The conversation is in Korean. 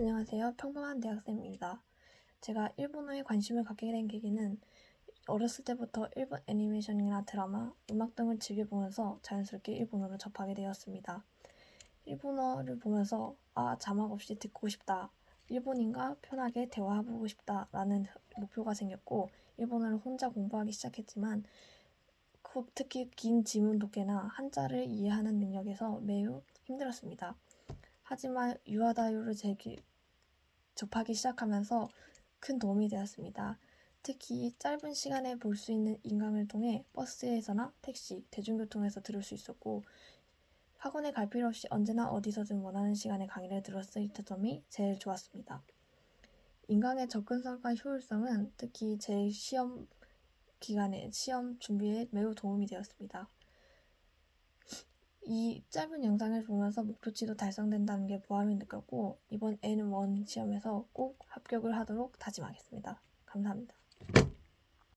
안녕하세요. 평범한 대학생입니다. 제가 일본어에 관심을 갖게 된 계기는 어렸을 때부터 일본 애니메이션이나 드라마, 음악 등을 즐겨보면서 자연스럽게 일본어를 접하게 되었습니다. 일본어를 보면서 아, 자막 없이 듣고 싶다. 일본인과 편하게 대화해보고 싶다라는 목표가 생겼고 일본어를 혼자 공부하기 시작했지만 그- 특히 긴 지문 독해나 한자를 이해하는 능력에서 매우 힘들었습니다. 하지만 유아다요를 제기, 접하기 시작하면서 큰 도움이 되었습니다. 특히 짧은 시간에 볼 수 있는 인강을 통해 버스에서나 택시, 대중교통에서 들을 수 있었고 학원에 갈 필요 없이 언제나 어디서든 원하는 시간에 강의를 들을 수 있던 점이 제일 좋았습니다. 인강의 접근성과 효율성은 특히 제 시험 기간에 시험 준비에 매우 도움이 되었습니다. 이 짧은 영상을 보면서 목표치도 달성된다는 게 보람이 느꼈고 이번 N1 시험에서 꼭 합격을 하도록 다짐하겠습니다. 감사합니다.